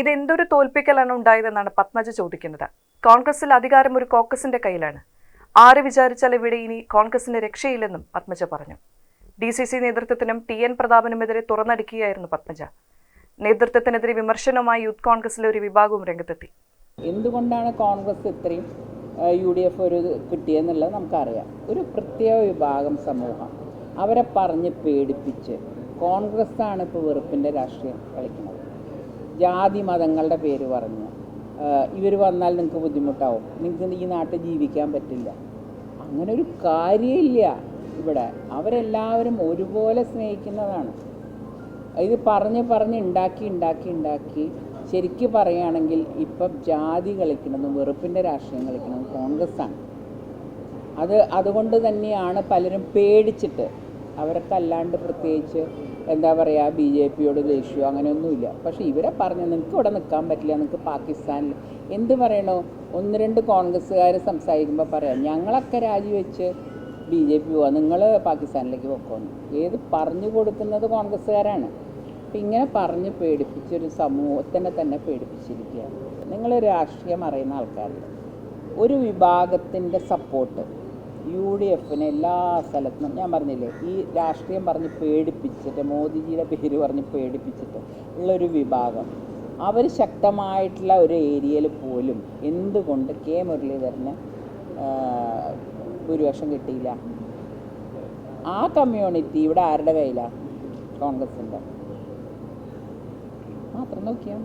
ഇത് എന്തൊരു തോൽപ്പിക്കലാണ് ഉണ്ടായതെന്നാണ് പത്മജ ചോദിക്കുന്നത്. കോൺഗ്രസിൽ അധികാരം ഒരു കോക്കസിന്റെ കയ്യിലാണ്. ആര് വിചാരിച്ചാൽ ഇവിടെ ഇനി കോൺഗ്രസിന് രക്ഷയില്ലെന്നും പത്മജ പറഞ്ഞു. ഡി സി സി നേതൃത്വത്തിനും ടി എൻ പ്രതാപനുമെതിരെ തുറന്നടിക്കുകയായിരുന്നു പത്മജ. നേതൃത്വത്തിനെതിരെ വിമർശനവുമായി യൂത്ത് കോൺഗ്രസിലെ ഒരു വിഭാഗവും രംഗത്തെത്തി. എന്തുകൊണ്ടാണ് കോൺഗ്രസ് ഇത്രയും യു ഡി എഫ് ഒരു കിട്ടിയെന്നുള്ളത് നമുക്കറിയാം. ഒരു പ്രത്യേക വിഭാഗം സമൂഹം. അവരെ പറഞ്ഞ് പേടിപ്പിച്ച് കോൺഗ്രസ് ആണ് ഇപ്പോൾ വെറുപ്പിന്റെ രാഷ്ട്രീയം കളിക്കുന്നത്. ജാതി മതങ്ങളുടെ പേര് പറഞ്ഞ്. ഇവർ വന്നാൽ നിങ്ങൾക്ക് ബുദ്ധിമുട്ടാവും. നിങ്ങൾക്ക് ഈ നാട്ടിൽ ജീവിക്കാൻ പറ്റില്ല. അങ്ങനെ ഒരു കാര്യമില്ല ഇവിടെ. അവരെല്ലാവരും ഒരുപോലെ സ്നേഹിക്കുന്നതാണ്. ഇത് പറഞ്ഞ് പറഞ്ഞ് ഉണ്ടാക്കി ഉണ്ടാക്കി ഉണ്ടാക്കി ശരിക്ക് പറയുകയാണെങ്കിൽ ഇപ്പം ജാതി കളിക്കണമെന്നും വെറുപ്പിന്റെ രാഷ്ട്രീയം കളിക്കണമെന്നും കോൺഗ്രസ്സാണ്. അത് അതുകൊണ്ട് തന്നെയാണ് പലരും പേടിച്ചിട്ട് അവർക്കല്ലാണ്ട് പ്രത്യേകിച്ച് എന്താ പറയുക ബി ജെ പിയോട് ദേഷ്യമോ അങ്ങനെയൊന്നുമില്ല. പക്ഷേ ഇവരെ പറഞ്ഞു നിങ്ങൾക്ക് ഇവിടെ നിൽക്കാൻ പറ്റില്ല നിങ്ങൾക്ക് പാകിസ്ഥാനിൽ എന്ത് പറയണോ? ഒന്ന് രണ്ട് കോൺഗ്രസ്സുകാർ സംസാരിക്കുമ്പോൾ പറയാം ഞങ്ങളൊക്കെ രാജിവെച്ച് ബി ജെ പി പോവാം നിങ്ങൾ പാകിസ്ഥാനിലേക്ക് പൊക്കോന്ന്. ഏത് പറഞ്ഞു കൊടുക്കുന്നത് കോൺഗ്രസ്സുകാരാണ്. അപ്പം ഇങ്ങനെ പറഞ്ഞ് പേടിപ്പിച്ചൊരു സമൂഹത്തിനെ തന്നെ പേടിപ്പിച്ചിരിക്കുകയാണ്. നിങ്ങൾ രാഷ്ട്രീയം അറിയുന്ന ആൾക്കാരിൽ ഒരു വിഭാഗത്തിന്റെ സപ്പോർട്ട്. യു ഡി എഫിന് എല്ലാ സ്ഥലത്തും ഞാൻ പറഞ്ഞില്ലേ ഈ രാഷ്ട്രീയം പറഞ്ഞ് പേടിപ്പിച്ചിട്ട് മോദിജിയുടെ പേര് പറഞ്ഞ് പേടിപ്പിച്ചിട്ട് ഉള്ളൊരു വിഭാഗം അവർ ശക്തമായിട്ടുള്ള ഒരു ഏരിയയിൽ പോലും എന്തുകൊണ്ട് കെ മുരളീധരന് ഭൂരിപക്ഷം കിട്ടിയില്ല? ആ കമ്മ്യൂണിറ്റി ഇവിടെ ആരുടെ കയ്യിലാണ് കോൺഗ്രസിന്റെ മാത്രം നോക്കിയാൽ.